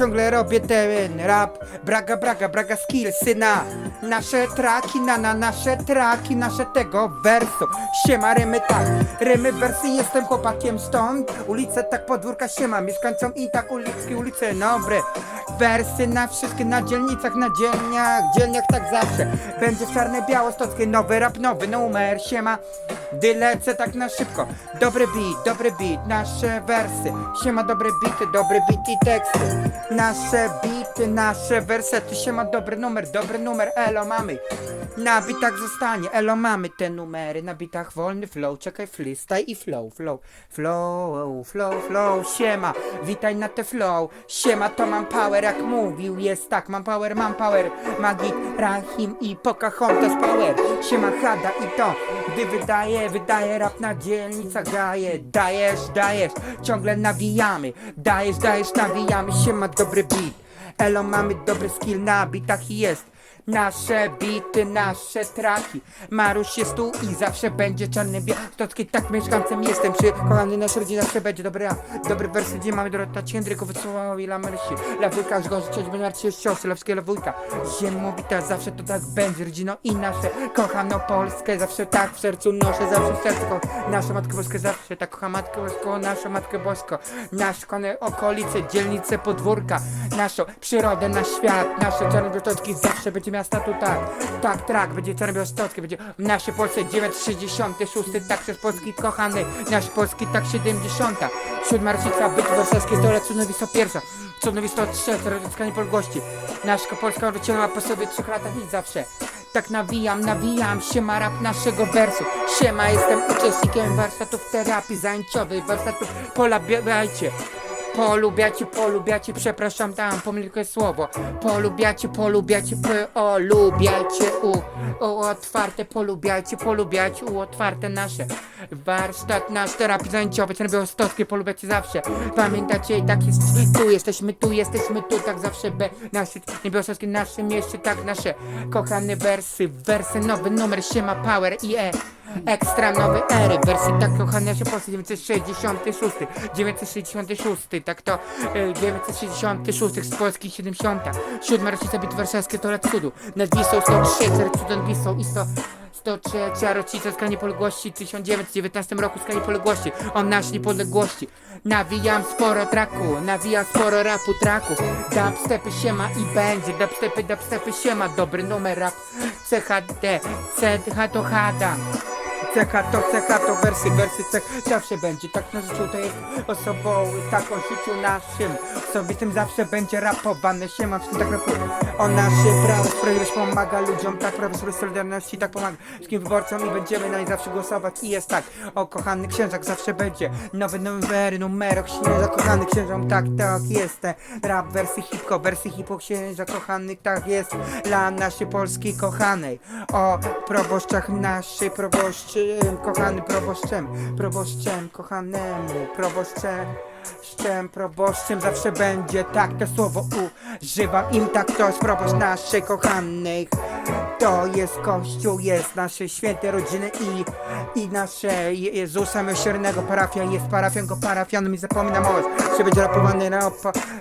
ciągle robię ten rap. Braga, braga, braga skillsy na Nasze traki, na, na nasze traki Nasze tego wersu. Siema, rymy tak, rymy wersy Jestem chłopakiem stąd. Ulice tak, podwórka siema Mieszkańcom i tak uliczki, ulice dobre Wersy na wszystkie, na dzielnicach, na dzielniach Dzielniach tak zawsze. Będzie czarne, białostockie Nowy rap, nowy numer, siema. Gdy lecę tak na szybko. Dobry beat, dobry beat, nasze wersy. Siema, dobre bity, dobre bity teksty Nasze bity, nasze wersety Siema, dobry numer, dobry numer Elo, mamy. Na bitach zostanie, elo, mamy te numery. Na bitach wolny flow, czekaj, freestyle i flow, flow Flow, flow, flow, siema. Witaj na te flow Siema, to mam power, jak mówił Jest tak, mam power, mam power. Magik, Rahim i Pocahontas power. Siema, Hada i to Gdy wydaje, wydaje rap na dzielnicach Daje, dajesz, dajesz. Ciągle nawijamy Dajesz, dajesz, nawijamy. Siema, dobry beat Elo, mamy dobry skill na bitach i jest Nasze bity, nasze traki. Maruś jest tu i zawsze będzie czarny białostocki Tak mieszkańcem jestem. Przy kochany nasz rodzina zawsze będzie dobry ja Dobry wers, gdzie mamy Dorota Ciędryku Wysławowi Lamersi. Lawujka, Żgorzy, Cześć, Benarcie, Siostry, Lewskie, Lewujka Ziemowita, zawsze to tak będzie Rodzino i nasze. Kochano Polskę Zawsze tak w sercu noszę, zawsze ko- Naszą Matkę Boską, zawsze tak kocham Matkę Boską Naszą Matkę Boską Nasze kochane okolice, dzielnice, podwórka Naszą przyrodę, nasz świat Nasze czarne białostocki zawsze będzie miasta tu tak. Tak, tak, będzie czarne białostockie Będzie w naszej Polsce 966 Tak przez Polski kochany Nasz Polski tak 70 Siódma rocznica Bitwy Warszawskiej Stole Cunowisto pierwsza. Cunowisto trzecia Rodzicka niepodległości Nasza Polska wyciągnęła po sobie trzech latach i zawsze. Tak nawijam, nawijam, siema rap naszego wersu. Siema, jestem uczestnikiem warsztatów terapii zajęciowej Warsztatów polabiajcie Polubiacie, polubiacie, przepraszam, tam pomyliłem słowo. Polubiacie, polubiacie, polubiajcie u, u otwarte, polubiajcie, polubiajcie u otwarte nasze. Warsztat nasz terapii zajęciowej, ten białostockie, polubiacie zawsze. Pamiętacie, tak jest, tu jesteśmy, tu jesteśmy, tu, tak zawsze be, nasze, niebiałostockie, nasze mieście, tak nasze. Kochane wersy, wersy, nowy numer, siema, power i e Ekstra nowy ery, wersji tak kochane nasze Polsce 966, 966, tak to e, 966 z Polski 70, siódma rocznica bitwy warszawskiej to lat cudu, nad Wisłą 103, cud nad Wisłą i 100 103 rocznica skali niepodległości w 1919 roku skali niepodległości. O naszej niepodległości. Nawijam sporo traku, nawijam sporo rapu traków Dubstepy siema i będzie, dubstepy, dubstepy siema Dobry numer rap. CHD, CH to hada Cecha to, cecha to, wersy, wersy, cech. Zawsze będzie, tak na życiu to jest osobą Tak o życiu naszym. Osobistym zawsze będzie rapowane Siema, wszystkim tak rapuje O nasze prawo, sprawiedliwość pomaga ludziom Tak, sobie solidarności, tak pomaga Wszystkim wyborcom i będziemy na nie zawsze głosować. I jest tak, o kochany księżak zawsze będzie Nowy numery, numerok, śnieża Kochany księżom, tak, tak, jest. Rap, wersy hip-hop, wersy hip-hop Księża tak jest. Dla naszej Polski kochanej O proboszczach naszej proboszczy Kochany proboszczem Proboszczem kochanemu Proboszczem Szczem proboszczem zawsze będzie tak to słowo używam. Im tak to jest proboszcz naszej kochanych to jest Kościół, jest nasze święte rodziny i, i nasze Je- Jezusa Miłosiernego parafia jest parafią go parafianem i zapominam o że będzie rapowany na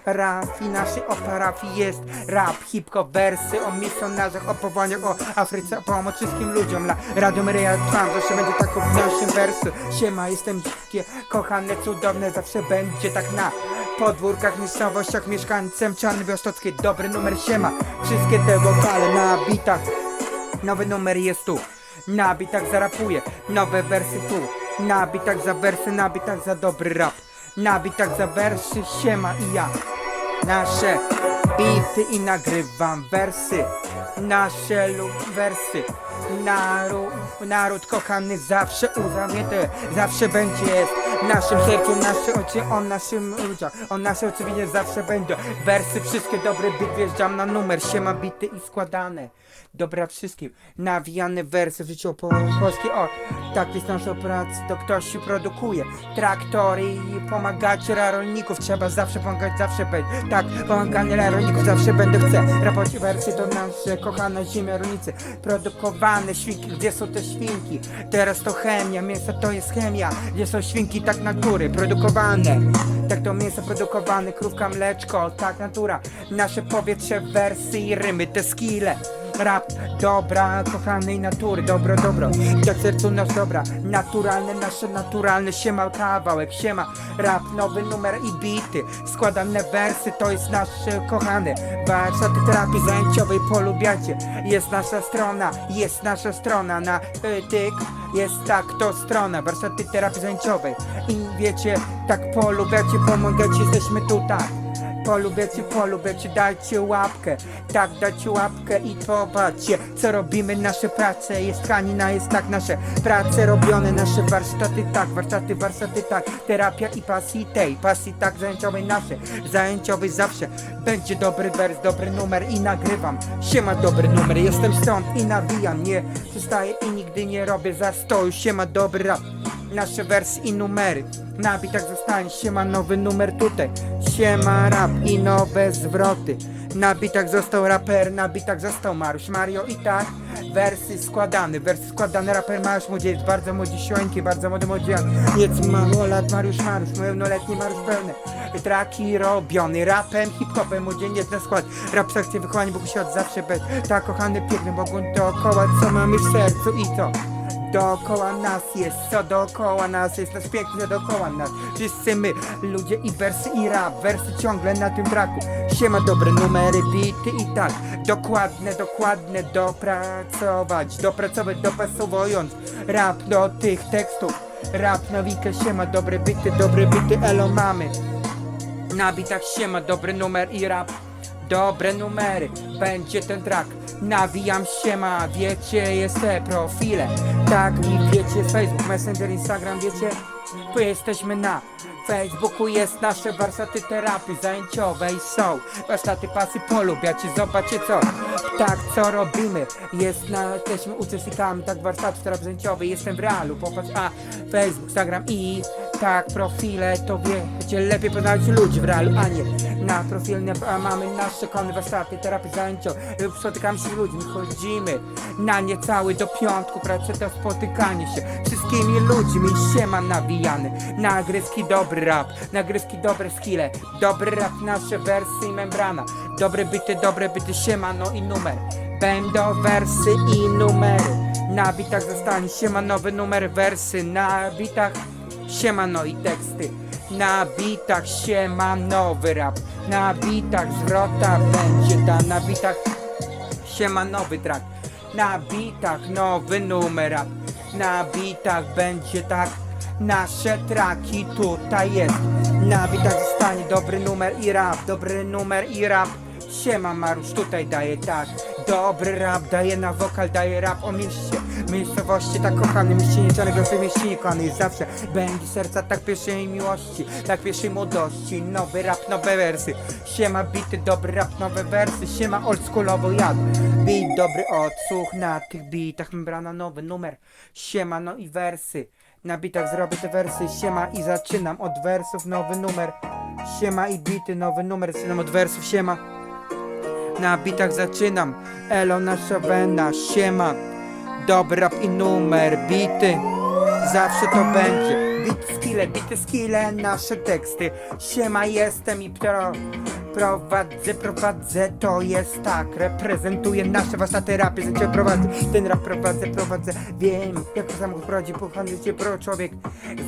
parafii naszej o parafii jest rap, hip-hop, wersy o misjonarzach, o powołaniach, o Afryce, o pomocy wszystkim ludziom. La Radio Maryja Trwam, zawsze będzie tak w naszym wersu. Siema, jestem dzikie, kochane, cudowne zawsze będzie tak na podwórkach, miejscowościach, mieszkańcem Czarny Białostocki, dobry numer siema. Wszystkie te wokale na bitach Nowy numer jest tu. Na bitach zarapuje. Nowe wersy tu. Na bitach za wersy, na bitach za dobry rap. Na bitach za wersy, siema i ja. Nasze bity i nagrywam wersy. Nasze lub wersy. Naród, naród kochany zawsze uzamiety, zawsze będzie jest w naszym sercu, nasze oczy o naszym ludziach, o nasze oczywiście zawsze będzie. Wersy wszystkie dobre bit wjeżdżam na numer, siema bity i składane. Dobra wszystkim, nawijane wersy w życiu po polskie, o, tak jest nasza praca, to ktoś się produkuje, traktory i pomagać dla rolników, trzeba zawsze pomagać, zawsze będzie, tak, pomaganie dla rolników zawsze będę chcę, rapować wersy to nasze kochane ziemia rolnicy, produkowane świnki, gdzie są te świnki? Teraz to chemia, mięso to jest chemia, gdzie są świnki? Tak natury, produkowane. Tak to mięso produkowane, krówka, mleczko, tak natura. Nasze powietrze, wersy i rymy, te skille. Rap, dobra, kochanej natury, dobro, dobro. Jak sercu nasz dobra, naturalne, nasze naturalne. Siema kawałek, siema. Rap, nowy numer i bity. Składane wersy, to jest nasz kochany Warsztaty terapii zajęciowej, polubiacie. Jest nasza strona, jest nasza strona. Na tyk, jest tak, to strona. Warsztaty terapii zajęciowej. I wiecie, tak polubiacie, pomagacie, jesteśmy tutaj Polubiecie, polubiecie, dajcie łapkę. Tak, dajcie łapkę i popatrzcie Co robimy, nasze prace Jest tkanina, jest tak, nasze prace robione. Nasze warsztaty tak, warsztaty, warsztaty tak. Terapia i pasji tej Pasji tak, zajęciowej nasze. Zajęciowej zawsze. Będzie dobry wers, dobry numer i nagrywam. Siema, dobry numer, jestem stąd i nawijam. Nie przestaję i nigdy nie robię zastoju. Siema, dobry rap nasze wersy i numery Na bitach zostanie siema nowy numer tutaj. Siema rap i nowe zwroty. Na bitach został raper, na bitach został Maruś Mario i tak. Wersy składane, wersy składane. Raper Maruś młodzieniec, bardzo młodzieńki Bardzo młody młodzieniec. Jest mało lat Mariusz Maruś, pełnoletni Maruś pełny. Traki robiony rapem, hip-hopem Młodzieniec na skład. Rap sekcje wychowani Bóg się od zawsze bez Tak kochany piękny Bogu dookoła. Co mamy w sercu i co Dookoła nas jest, co dookoła nas jest, nasz piękny dookoła nas. Wszyscy my, ludzie i wersy i rap, wersy ciągle na tym traku. Siema dobre numery, bity i tak. Dokładne, dokładne, dopracować. Dopracować, dopasowując rap do tych tekstów. Rap na wikę, siema dobre bity, dobre bity, elo mamy. Na bitach siema, dobry numer i rap. Dobre numery, będzie ten track Nawijam siema, wiecie, jest te profile. Tak i wiecie, Facebook, Messenger, Instagram, wiecie Tu jesteśmy na Facebooku jest nasze warsztaty terapii zajęciowej są. Warsztaty pasy polubiacie, zobaczcie co Tak co robimy. Jest na, jesteśmy uczestnikami tak warsztatów terapii zajęciowej. Jestem w realu, popatrz, a Facebook, Instagram i tak profile to wiecie Lepiej poznać ludzi w realu, a nie na profilne mamy nasze kony warsztaty terapii zajęciowej Spotykamy się z ludźmi, chodzimy na niecały do piątku Pracę to spotykanie się wszystkimi ludźmi Siema nawijany, nagrywki dobry rap Nagrywki dobre skille, dobry rap Nasze wersy i membrana. Dobre byty, dobre byty, siema no i numer. Będą wersy i numery. Na bitach zostanie siema nowy numer wersy Na bitach siemano i teksty. Na bitach siema nowy rap Na bitach zwrota będzie ta. Na bitach siema nowy track Na bitach nowy numer rap Na bitach będzie tak. Nasze traki tutaj jest. Na bitach zostanie dobry numer i rap. Dobry numer i rap. Siema Marusz tutaj daje tak. Dobry rap daje na wokal, daje rap o mieście Miejscowości. Tak kochany, mieścinie czarnego w mieścinie kochany jest zawsze. Będzie serca tak pierwszej miłości, tak pierwszej młodości. Nowy rap, nowe wersy. Siema bity, dobry rap, nowe wersy. Siema oldschoolowo jad Beat, dobry odsłuch. Na tych bitach Membrana, nowy numer. Siema, no i wersy. Na bitach zrobię te wersy, siema i zaczynam od wersów, nowy numer. Siema i bity, nowy numer, zaczynam od wersów, siema. Na bitach zaczynam. Elo nasza wena, siema Dobry rap i numer, bity. Zawsze to będzie. Bit skille, bity skille, nasze teksty. Siema jestem i pro Prowadzę, prowadzę, to jest tak. Reprezentuję nasze warsztaty rapy Życie prowadzę, ten rap prowadzę, prowadzę. Wiem, jak to samochód prowadzi Kochany życie, pro człowiek.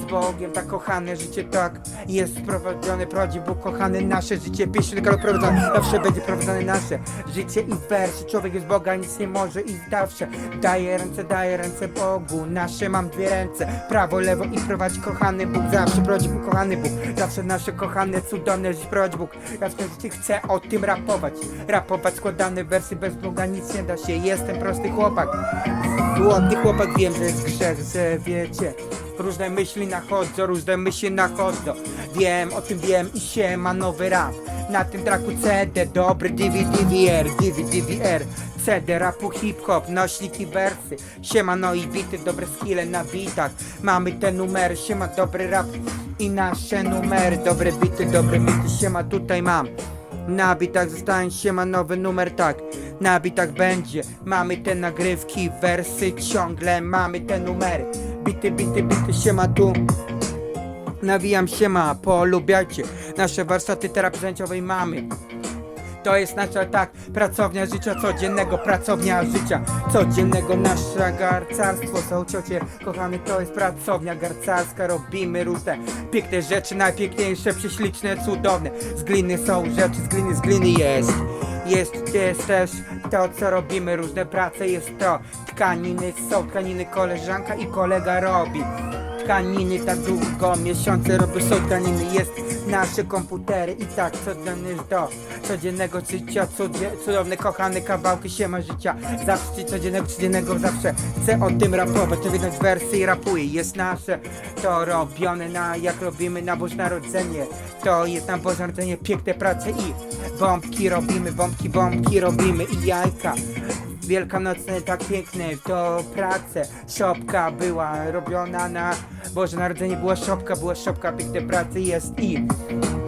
Z Bogiem, tak kochane życie, tak Jest prowadzone, prowadzi Bóg kochany Nasze życie, pieśń tylko prowadzone Zawsze będzie prowadzone nasze życie i wersy Człowiek jest Boga, nic nie może i zawsze. Daję ręce, daję ręce Bogu Nasze mam dwie ręce. Prawo, lewo i prowadzi kochany Bóg. Zawsze prowadzi Bóg, kochany Bóg. Zawsze nasze kochane, cudowne życie prowadzi Bóg życie chcę o tym rapować Rapować składane wersy bez Boga Nic nie da się, jestem prosty chłopak. Złoty chłopak, wiem, że jest grzech, że wiecie. Różne myśli nachodzą, różne myśli nachodzą. Wiem, o tym wiem i się ma nowy rap. Na tym traku CD, dobry DVD-VR, DVD-VR CD, rapu hip-hop, nośniki, wersy. Siema, no i bity, dobre skille na bitach. Mamy te numery, siema, dobry rap I nasze numery, dobre bity, dobre bity Siema, tutaj mam. Na bitach zostań się ma nowy numer, tak. Na bitach będzie. Mamy te nagrywki, wersy Ciągle mamy te numery. Bity, bity, bity się ma tu. Nawijam się ma, polubiajcie. Nasze warsztaty terapii mamy to jest nasza tak, pracownia życia codziennego, pracownia życia codziennego, nasze garcarstwo są ciocie, kochany, to jest pracownia garcarska, robimy różne piękne rzeczy, najpiękniejsze, prześliczne, cudowne, z gliny są rzeczy, z gliny, z gliny jest. Jest, jest też to, co robimy, różne prace, jest to tkaniny, są tkaniny, koleżanka i kolega robi. Tkaniny tak długo, miesiące robią są tkaniny, jest nasze komputery i tak codzienny do codziennego życia, cudzie, cudowne, kochane kawałki siema życia, zawsze codziennego, codziennego, zawsze. Chcę o tym rapować, to widać wersy i rapuję, jest nasze, to robione na, jak robimy na Boże Narodzenie, to jest na Boże Narodzenie, piękne prace i bombki robimy, bombki, bombki robimy i jajka, Wielkanocne tak piękne, to prace. Szopka była robiona na Boże Narodzenie, była szopka, była szopka, piękne prace jest i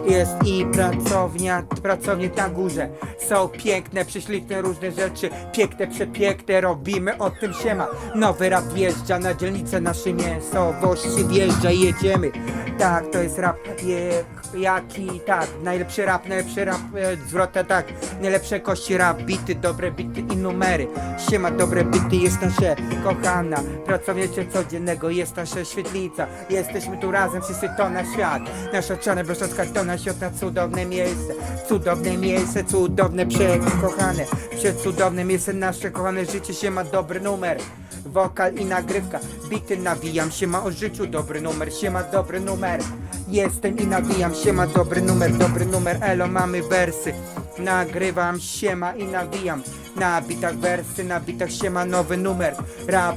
jest i pracownia, pracownie na górze. Są piękne, prześliczne różne rzeczy, piękne, przepiękne, robimy o tym się ma. Nowy rap wjeżdża na dzielnicę nasze miejscowości, wjeżdża, jedziemy. Tak, to jest rap, je, jaki, tak, najlepszy rap, najlepszy rap, e, zwrotę, tak, najlepsze kości rap, bity, dobre bity i numery. Siema, dobre bity, jest nasze kochana, pracownia cię codziennego, jest nasza świetlica, jesteśmy tu razem, wszyscy to na świat, nasza czarna Brzeszowska to na świat, na cudowne miejsce, cudowne miejsce, cudowne, przekochane, przecudowne miejsce, nasze kochane życie, się ma dobry numer, wokal i nagrywka, bity nawijam, się ma o życiu, dobry numer, się ma dobry numer, jestem i nawijam, się ma dobry numer, dobry numer, elo, mamy wersy, nagrywam, się ma i nawijam, na bitach wersy, na bitach się ma nowy numer, rap,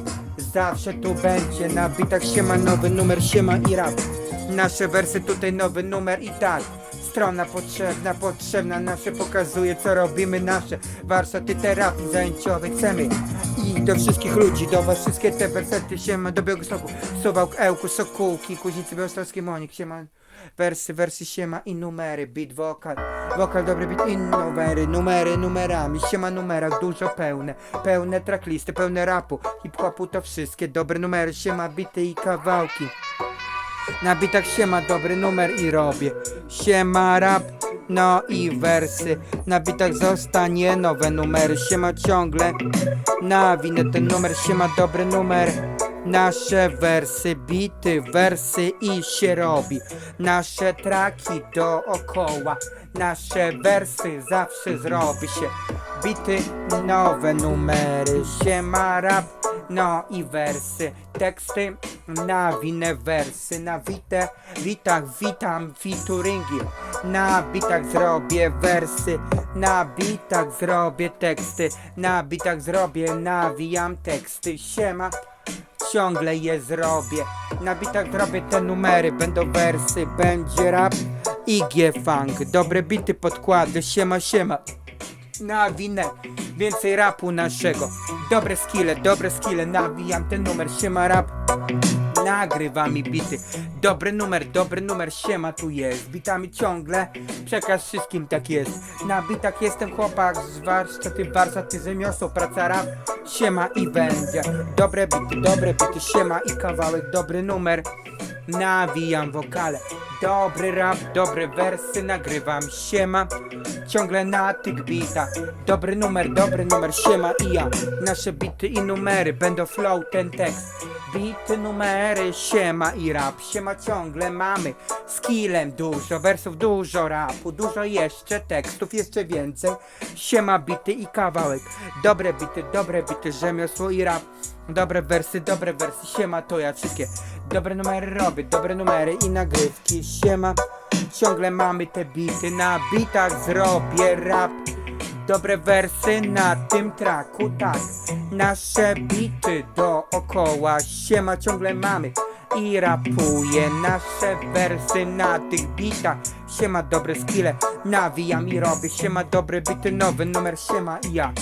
zawsze tu będzie, na bitach się ma nowy numer, się ma i rap, nasze wersy tutaj nowy numer i tak, strona potrzebna, potrzebna, nasze pokazuje co robimy, nasze. Warsztaty terapii zajęciowej chcemy. I do wszystkich ludzi, do was wszystkie te wersety się ma, do Białegostoku, Suwałk, Ełku, Sokółki, Kuźnicy Białostockie, Monik, się ma wersy, wersy się ma i numery, beat, wokal, wokal, dobry beat i numery, numerami, się ma numerach dużo pełne, pełne tracklisty, pełne rapu, hip-hopu to wszystkie dobre numery, się ma bity i kawałki. Na bitach się ma dobry numer i robię. Siema rap, no i wersy. Na bitach zostanie nowe numery. Siema ciągle. Nawinę ten numer, się ma dobry numer. Nasze wersy, bity, wersy i się robi. Nasze traki dookoła. Nasze wersy zawsze zrobi się. Bity, nowe numery. Siema rap, no i wersy, teksty na winne wersy, na wite, witach, witam, featuringi, na bitach zrobię wersy, na bitach zrobię teksty, na bitach zrobię, nawijam teksty, siema, ciągle je zrobię, na bitach zrobię te numery, będą wersy, będzie rap. I G-funk, dobre bity, podkłady, siema, siema. Nawinę więcej rapu naszego. Dobre skille, dobre skille, nawijam ten numer, siema rap Nagrywa mi bity. Dobry numer, dobry numer, siema tu jest. Bitami ciągle, przekaz wszystkim tak jest. Na bitach jestem chłopak z warsztaty, warsztaty rzemiosło, praca rap Siema i będzie. Dobre bity, dobre bity, siema i kawałek, dobry numer. Nawijam wokale. Dobry rap, dobre wersy nagrywam. Siema, ciągle na tych bitach. Dobry numer, dobry numer, siema i ja. Nasze bity i numery, będą flow ten tekst Bity, numery, siema i rap. Siema ciągle mamy skillem dużo Wersów dużo, rapu, dużo jeszcze tekstów Jeszcze więcej. Siema bity i kawałek. Dobre bity, dobre bity, rzemiosło i rap. Dobre wersy, dobre wersy, siema to ja wszystkie Dobre numery robię, dobre numery i nagrywki, siema Ciągle mamy te bity, na bitach zrobię rap Dobre wersy na tym traku, tak. Nasze bity dookoła, siema ciągle mamy i rapuję nasze wersy na tych bitach Siema dobre skille, nawijam i robię Siema dobre bity, nowy numer, siema i ja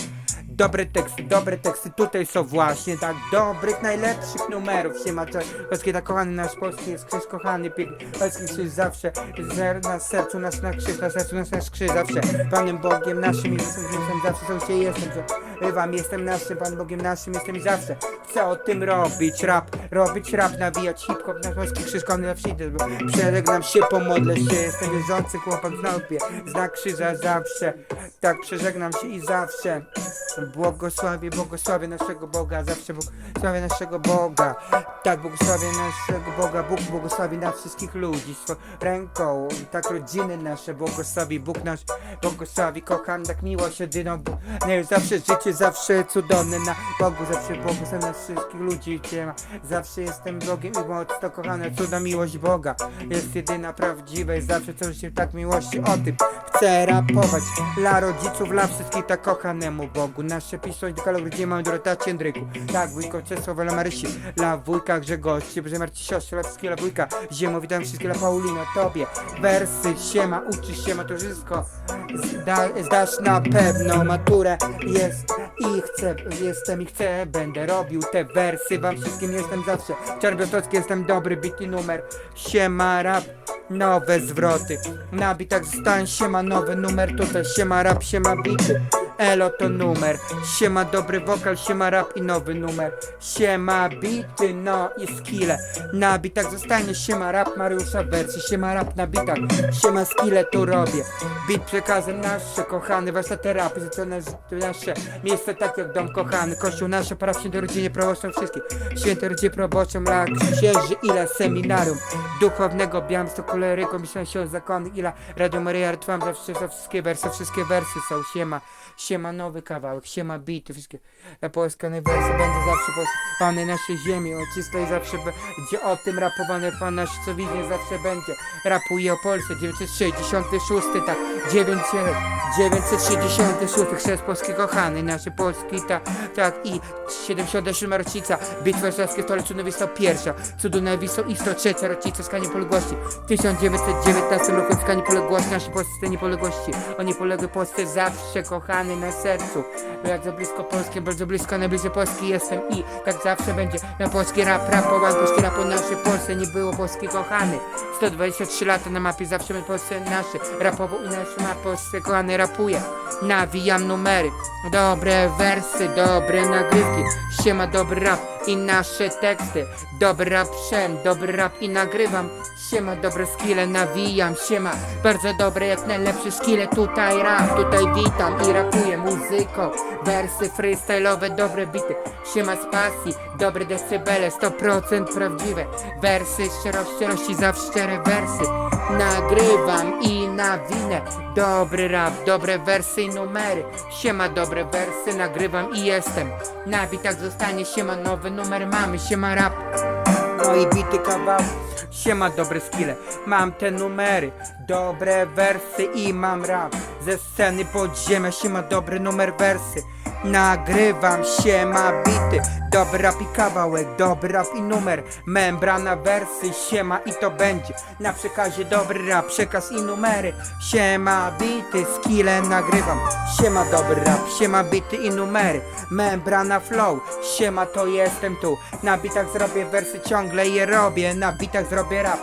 Dobre teksty, dobre teksty tutaj są właśnie tak dobrych, najlepszych numerów. Się ma Polski kochany nasz polski jest krzyż kochany, piękny. Polski krzyż zawsze zer- na sercu nasz na krzyż, na sercu nasz nasz krzyż zawsze. Panem Bogiem naszym jestem, jestem zawsze są się jestem, że wam jestem naszym, Panem Bogiem naszym jestem zawsze. Chcę o tym robić? Rap, robić rap, nawijać hip-hop na polski krzyż kochany zawsze idę, bo przeżegnam się, pomodlę się, jestem wierzący chłopak w knopie, znak krzyża zawsze, tak przeżegnam się i zawsze Błogosławię, błogosławię naszego Boga, zawsze błogosławię naszego Boga. Tak, błogosławię naszego Boga, Bóg błogosławi na wszystkich ludzi swoją ręką. Tak rodziny nasze błogosławi, Bóg nasz błogosławi, kocham tak miłość. Bóg, nie, zawsze życie, zawsze cudowne na Bogu, zawsze błogosławię na wszystkich ludzi. Zawsze jestem Bogiem i mocno kochana, cudna miłość Boga. Jest jedyna prawdziwa i zawsze coś się tak miłości o tym. Chcę rapować dla rodziców, dla wszystkich tak kochanemu Bogu. Nasze pismo dekalog gdzie mamy do tacie Jędryku. Tak, wujko Czesława dla Marysi, dla wujka Grzegorz, że Marci siostry, dla wszystkich, dla wujka Ziemo, witam wszystkich, dla Paulina, tobie. Wersy, siema, uczysz się maturzysko. Zda, zdasz na pewno maturę. Jest i chcę, jestem i chcę, będę robił te wersy. Wam wszystkim jestem zawsze. Czarbiotowski jestem dobry, bity numer. Siema, rap. Nowe zwroty Na bitach zostań siema nowy numer Tutaj siema rap, siema bity Elo to numer. Siema dobry wokal, siema rap i nowy numer. Siema bity, no i skille. Na bitach zostanie siema rap Mariusza wersji Siema rap na bitach Siema skille tu robię. Bit przekazem nasze kochane Warsztaty rapy, za to nasz, to nasze Miejsce tak jak dom kochany. Kościół nasze, praw świętej rodzinie proboszczom wszystkich. Świętej rodzinie proboszczom Dla księży, ile seminarium Duchownego Białymstoku koleryką Myślałem się o Ila Radio Maria Trwam za wszystkie wersy Wszystkie wersy są Siema Siema nowy kawałek Siema bity Wszystkie. Na polskie wersy Będę zawsze posłany naszej ziemi i zawsze będzie o tym rapowany Pan nasz co widnie zawsze będzie. Rapuje o Polsce 966 tak. 9 966 Chrzest Polski kochany Naszy Polski tak tak. I 77 rocznica Bitwy Warszawskie stolicy Wisła pierwsza. Cudowna Wisła Istro trzecia rocznica skania poległości 1919 roku skania poległości naszej Polsce niepodległości o niepodległej Polsce zawsze kochany na sercu. Bardzo blisko Polski, bardzo blisko najbliżej Polski jestem i tak zawsze będzie. Na polski rap rapowany, polski rap o naszej Polsce nie było Polski kochany. 123 lata na mapie zawsze będzie Polsce nasze. Rapowo i nasze mapy Polsce kochany rapuje. Nawijam numery dobre wersy, dobre nagrywki. Siema dobry rap i nasze teksty. Dobry rap szem, dobry rap i nagrywam siema dobre skille nawijam siema. Bardzo dobre jak najlepsze skille. Tutaj rap tutaj witam i rapuję muzyką. Wersy freestyle'owe dobre bity. Siema z pasji dobre decybele 100% prawdziwe. Wersy szczerość szczerości zawsze szczere wersy. Nagrywam i nawinę. Dobry rap dobre wersy i numery. Siema dobre wersy nagrywam i jestem. Na bitach zostanie siema nowy numer mamy. Siema rap no i bity kawał. Siema dobre skille, mam te numery Dobre wersy i mam rap. Ze sceny podziemia siema dobry numer wersy. Nagrywam siema bity Dobry rap i kawałek, dobry rap i numer. Membrana wersy, siema i to będzie. Na przekazie dobry rap, przekaz i numery. Siema bity, skille nagrywam. Siema dobry rap, siema bity i numery. Membrana flow, siema to jestem tu. Na bitach zrobię wersy, ciągle je robię. Na bitach zrobię rap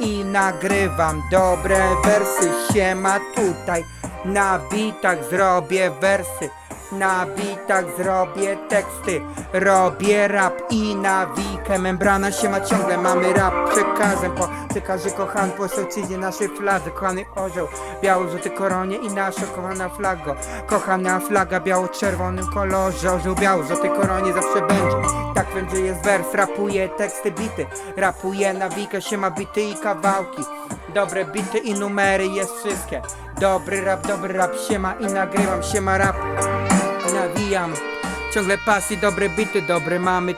i nagrywam dobre wersy. Siema tutaj. Na bitach zrobię wersy na bitach zrobię teksty Robię rap i nawikę Membrana się ma ciągle, mamy rap Przekazem po przekazie kochany Po ojczyźnie naszej fladze Kochany orzeł, biało-żółty koronie I nasza kochana flago. Kochana flaga biało-czerwonym kolorze. Orzeł biało-żółty koronie zawsze będzie. Tak będzie jest wers, rapuję teksty bity. Rapuję nawikę, się ma bity i kawałki. Dobre bity i numery jest wszystkie. Dobry rap, dobry rap, siema i nagrywam, siema rap Nawijam Ciągle pasji, dobre bity, dobre mamy